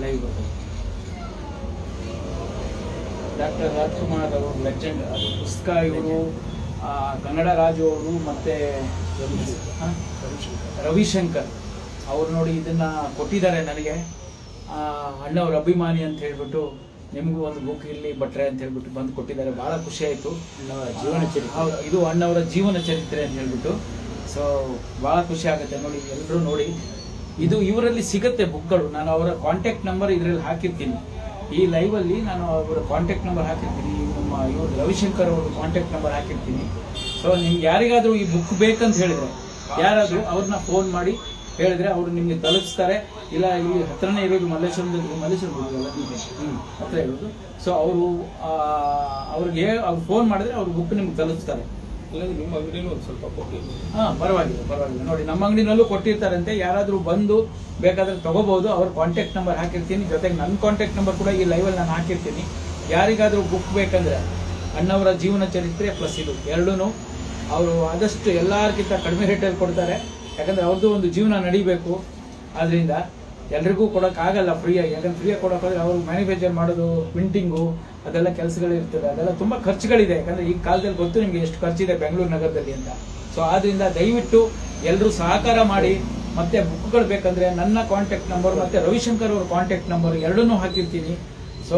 Live doctor Rajkumar ಅವರು legend ಅದು ಪುಸ್ತಕ ಇವರು ಕನ್ನಡ ರಾಜು ಅವರು ಮತ್ತೆ ರವಿಶಂಕರ್. ಅವ್ರು ನೋಡಿ ಇದನ್ನ ಕೊಟ್ಟಿದ್ದಾರೆ ನನಗೆ. ಆ, ಅಣ್ಣವ್ರ ಅಭಿಮಾನಿ ಅಂತ ಹೇಳ್ಬಿಟ್ಟು ನಿಮಗೂ ಒಂದು ಬುಕ್ ಇಲ್ಲಿ ಭಟ್ರೆ ಅಂತ ಹೇಳ್ಬಿಟ್ಟು ಬಂದು ಕೊಟ್ಟಿದ್ದಾರೆ. ಬಹಳ ಖುಷಿ ಆಯಿತು. ಜೀವನ ಚರಿತ್ರೆ. ಇದು ಅಣ್ಣವರ ಜೀವನ ಚರಿತ್ರೆ ಅಂತ ಹೇಳ್ಬಿಟ್ಟು. ಸೊ ಬಹಳ ಖುಷಿ ಆಗುತ್ತೆ ನೋಡಿ ಎಲ್ಲರೂ ನೋಡಿ. ಇದು ಇವರಲ್ಲಿ ಸಿಗುತ್ತೆ ಬುಕ್ಗಳು. ನಾನು ಅವರ ಕಾಂಟ್ಯಾಕ್ಟ್ ನಂಬರ್ ಇದರಲ್ಲಿ ಹಾಕಿರ್ತೀನಿ. ಈ ಲೈವ್ ಅಲ್ಲಿ ನಾನು ಅವರ ಕಾಂಟ್ಯಾಕ್ಟ್ ನಂಬರ್ ಹಾಕಿರ್ತೀನಿ. ನಮ್ಮ ಇವರು ರವಿಶಂಕರ್ ಅವರ ಕಾಂಟ್ಯಾಕ್ಟ್ ನಂಬರ್ ಹಾಕಿರ್ತೀನಿ. ಸೊ ನಿಮ್ಗೆ ಯಾರಿಗಾದರೂ ಈ ಬುಕ್ ಬೇಕಂತ ಹೇಳಿದ್ರೆ, ಯಾರಾದರೂ ಅವ್ರನ್ನ ಫೋನ್ ಮಾಡಿ ಹೇಳಿದ್ರೆ ಅವರು ನಿಮಗೆ ತಲುಪಿಸ್ತಾರೆ. ಇಲ್ಲ, ಈ ಹತ್ರನೇ ಇರೋದು ಮಲ್ಲೇಶ್ವರದಲ್ಲಿ ಮಲ್ಲೇಶ್ವರ ಹತ್ರ ಇರೋದು. ಸೊ ಅವರು ಅವ್ರಿಗೆ ಅವ್ರು ಫೋನ್ ಮಾಡಿದ್ರೆ ಅವ್ರ ಬುಕ್ ನಿಮ್ಗೆ ತಲುಪಿಸ್ತಾರೆ. ನಿಮ್ಮ ಸ್ವಲ್ಪ ಹಾಂ, ಪರವಾಗಿಲ್ಲ ಪರವಾಗಿಲ್ಲ. ನೋಡಿ, ನಮ್ಮ ಅಂಗಡಿನಲ್ಲೂ ಕೊಟ್ಟಿರ್ತಾರಂತೆ. ಯಾರಾದ್ರೂ ಬಂದು ಬೇಕಾದ್ರೆ ತಗೋಬಹುದು. ಅವ್ರ ಕಾಂಟ್ಯಾಕ್ಟ್ ನಂಬರ್ ಹಾಕಿರ್ತೀನಿ. ಜೊತೆಗೆ ನನ್ನ ಕಾಂಟ್ಯಾಕ್ಟ್ ನಂಬರ್ ಕೂಡ ಈ ಲೈವಲ್ಲಿ ನಾನು ಹಾಕಿರ್ತೀನಿ. ಯಾರಿಗಾದ್ರೂ ಬುಕ್ ಬೇಕಂದ್ರೆ ಅಣ್ಣವರ ಜೀವನ ಚರಿತ್ರೆ ಪ್ಲಸ್ ಇದು ಎರಡೂ ಅವರು ಆದಷ್ಟು ಎಲ್ಲರಿಗಿಂತ ಕಡಿಮೆ ರೇಟಲ್ಲಿ ಕೊಡ್ತಾರೆ. ಯಾಕಂದ್ರೆ ಅವ್ರದ್ದು ಒಂದು ಜೀವನ ನಡಿಬೇಕು. ಆದ್ರಿಂದ ಎಲ್ರಿಗೂ ಕೊಡೋಕ್ಕಾಗಲ್ಲ ಫ್ರೀಯಾಗಿ ಯಾಕಂದ್ರೆ ಫ್ರೀಯಾಗಿ ಕೊಡೋಕ್ಕಾದ್ರೆ ಅವರು ಮ್ಯಾನುಫ್ಯಾಕ್ಚರ್ ಮಾಡೋದು ಪ್ರಿಂಟಿಂಗು ಅದೆಲ್ಲ ಕೆಲಸಗಳಿರ್ತದೆ ಅದೆಲ್ಲ ತುಂಬ ಖರ್ಚುಗಳಿದೆ. ಯಾಕಂದ್ರೆ ಈ ಕಾಲದಲ್ಲಿ ಗೊತ್ತು ನಿಮಗೆ ಎಷ್ಟು ಖರ್ಚಿದೆ ಬೆಂಗಳೂರು ನಗರದಲ್ಲಿ ಅಂತ. ಸೊ ಆದ್ರಿಂದ ದಯವಿಟ್ಟು ಎಲ್ಲರೂ ಸಹಕಾರ ಮಾಡಿ ಮತ್ತೆ ಬುಕ್ಗಳು ಬೇಕಂದ್ರೆ ನನ್ನ ಕಾಂಟ್ಯಾಕ್ಟ್ ನಂಬರ್ ಮತ್ತೆ ರವಿಶಂಕರ್ ಅವ್ರ ಕಾಂಟ್ಯಾಕ್ಟ್ ನಂಬರ್ ಎರಡನ್ನೂ ಹಾಕಿರ್ತೀನಿ. ಸೊ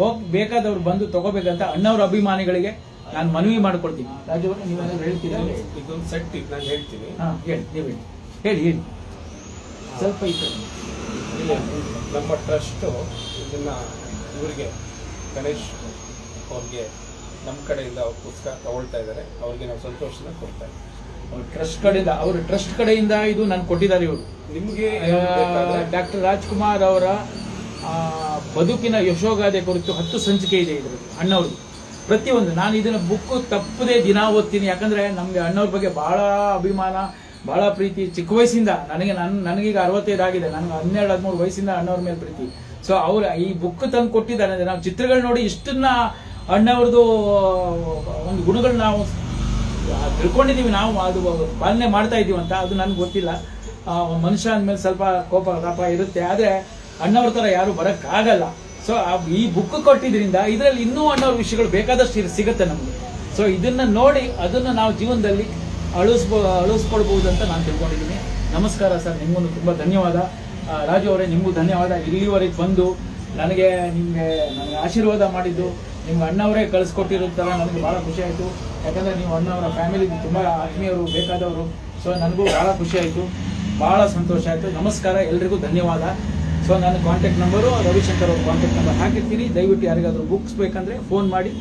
ಹೋಗ್ ಬೇಕಾದವ್ರು ಬಂದು ತಗೋಬೇಕಂತ ಅಣ್ಣವ್ರ ಅಭಿಮಾನಿಗಳಿಗೆ ನಾನು ಮನವಿ ಮಾಡ್ಕೊಳ್ತೀನಿ ನೀವು ನೀವೇನಾದ್ರು ಹೇಳ್ತೀರಾ? ಇದೊಂದು ಸೆಟ್ ನಾನು ಹೇಳ್ತೀನಿ. ಹಾಂ ಹೇಳಿ ನೀವು ಹೇಳಿ. ಹೇಳಿ ಹೇಳಿ. ಸ್ವಲ್ಪ ಈ. ಇಲ್ಲಿ ನಮ್ಮ ಟ್ರಸ್ಟು ಇದನ್ನು ಇವರಿಗೆ ಗಣೇಶ್ ಅವ್ರಿಗೆ ನಮ್ಮ ಕಡೆಯಿಂದ ಅವ್ರ ಪುಸ್ತಕ ತಗೊಳ್ತಾ ಇದ್ದಾರೆ. ಅವ್ರಿಗೆ ನಾವು ಸಂತೋಷನ ಕೊಡ್ತಾ ಇದ್ದೀವಿ. ಟ್ರಸ್ಟ್ ಕಡೆಯಿಂದ ಅವ್ರ ಟ್ರಸ್ಟ್ ಕಡೆಯಿಂದ ಇದು ನಾನು ಕೊಟ್ಟಿದ್ದಾರೆ ಇವರು. ನಿಮಗೆ ಡಾಕ್ಟರ್ ರಾಜ್ಕುಮಾರ್ ಅವರ ಬದುಕಿನ ಯಶೋಗಾದೆ ಕುರಿತು ಹತ್ತು ಸಂಚಿಕೆ ಇದೆ ಇದರಲ್ಲಿ ಅಣ್ಣವ್ರದ್ದು. ಪ್ರತಿಯೊಂದು. ನಾನು ಇದನ್ನ ಬುಕ್ ತಪ್ಪದೆ ದಿನ ಓದ್ತೀನಿ. ಯಾಕಂದ್ರೆ ನಮಗೆ ಅಣ್ಣವ್ರ ಬಗ್ಗೆ ಬಹಳ ಅಭಿಮಾನ. ಬಹಳ ಪ್ರೀತಿ. ಚಿಕ್ಕ ವಯಸ್ಸಿಂದ ನನಗೆ ನನ್ನ ನನಗೀಗ ಅರವತ್ತೈದು ಆಗಿದೆ. ನನಗೆ ಹನ್ನೆರಡು, ಹದಿಮೂರು ವಯಸ್ಸಿಂದ ಅಣ್ಣವ್ರ ಮೇಲೆ ಪ್ರೀತಿ. ಸೊ ಅವ್ರು ಈ ಬುಕ್ ತಂದು ಕೊಟ್ಟಿದ್ದಾರೆ ನಾವು ಚಿತ್ರಗಳು ನೋಡಿ ಇಷ್ಟನ್ನ ಅಣ್ಣವ್ರದ್ದು, ಒಂದು ಗುಣಗಳು ನಾವು ತಿಳ್ಕೊಂಡಿದ್ದೀವಿ ನಾವು ಅದು ಪಾಲನೆ ಮಾಡ್ತಾ ಇದ್ದೀವಿ ಅಂತ ಅದು ನನ್ಗೆ ಗೊತ್ತಿಲ್ಲ. ಮನುಷ್ಯ ಅಂದಮೇಲೆ ಸ್ವಲ್ಪ ಕೋಪ, ತಾಪ ಇರುತ್ತೆ. ಆದರೆ ಅಣ್ಣವ್ರ ಥರ ಯಾರು ಬರೋಕ್ಕಾಗಲ್ಲ. ಸೊ ಈ ಬುಕ್ ಕೊಟ್ಟಿದ್ರಿಂದ ಇದರಲ್ಲಿ ಇನ್ನೂ ಅಣ್ಣವ್ರ ವಿಷಯಗಳು ಬೇಕಾದಷ್ಟು ಸಿಗುತ್ತೆ ನಮಗೆ. ಸೊ ಇದನ್ನ ನೋಡಿ, ಅದನ್ನು ನಾವು ಜೀವನದಲ್ಲಿ ಅಳಿಸ್ಬೋ ಅಳಿಸ್ಕೊಳ್ಬಹುದು ಅಂತ ನಾನು ತಿಳ್ಕೊಂಡಿದ್ದೀನಿ. ನಮಸ್ಕಾರ ಸರ್, ನಿಮ್ಗೊಂದು ತುಂಬ ಧನ್ಯವಾದ. ರಾಜು ಅವರೇ, ನಿಮಗೂ ಧನ್ಯವಾದ. ಇಲ್ಲಿವರೆಗೆ ಬಂದು ನನಗೆ ನಿಮಗೆ ನನಗೆ ಆಶೀರ್ವಾದ ಮಾಡಿದ್ದು ನಿಮ್ಮ ಅಣ್ಣವರೇ ಕಳಿಸ್ಕೊಟ್ಟಿರುತ್ತಲ್ಲ ನನಗೆ ಭಾಳ ಖುಷಿ ಆಯಿತು. ಯಾಕಂದರೆ ನೀವು ಅಣ್ಣವರ ಫ್ಯಾಮಿಲಿ ತುಂಬ ಆತ್ಮೀಯರು, ಬೇಕಾದವರು ಸೊ ನನಗೂ ಭಾಳ ಖುಷಿ ಆಯಿತು. ಭಾಳ ಸಂತೋಷ ಆಯಿತು. ನಮಸ್ಕಾರ, ಎಲ್ರಿಗೂ ಧನ್ಯವಾದ. ಸೊ ನನ್ನ ಕಾಂಟ್ಯಾಕ್ಟ್ ನಂಬರು ರವಿಶಂಕರ್ ಅವ್ರ ಕಾಂಟ್ಯಾಕ್ಟ್ ನಂಬರ್ ಹಾಕಿರ್ತೀನಿ. ದಯವಿಟ್ಟು ಯಾರಿಗಾದರೂ ಬುಕ್ಸ್ ಬೇಕಂದರೆ ಫೋನ್ ಮಾಡಿ.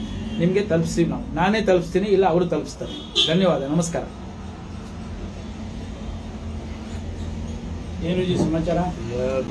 ನಿಮಗೆ ತಲುಪಿಸ್ತೀವಿ ನಾವು. ನಾನೇ ತಲುಪಿಸ್ತೀನಿ, ಇಲ್ಲ ಅವರು ತಲುಪಿಸ್ತಾರೆ. ಧನ್ಯವಾದ, ನಮಸ್ಕಾರ. ಏನು ಜಿ ಸಮಾಚಾರ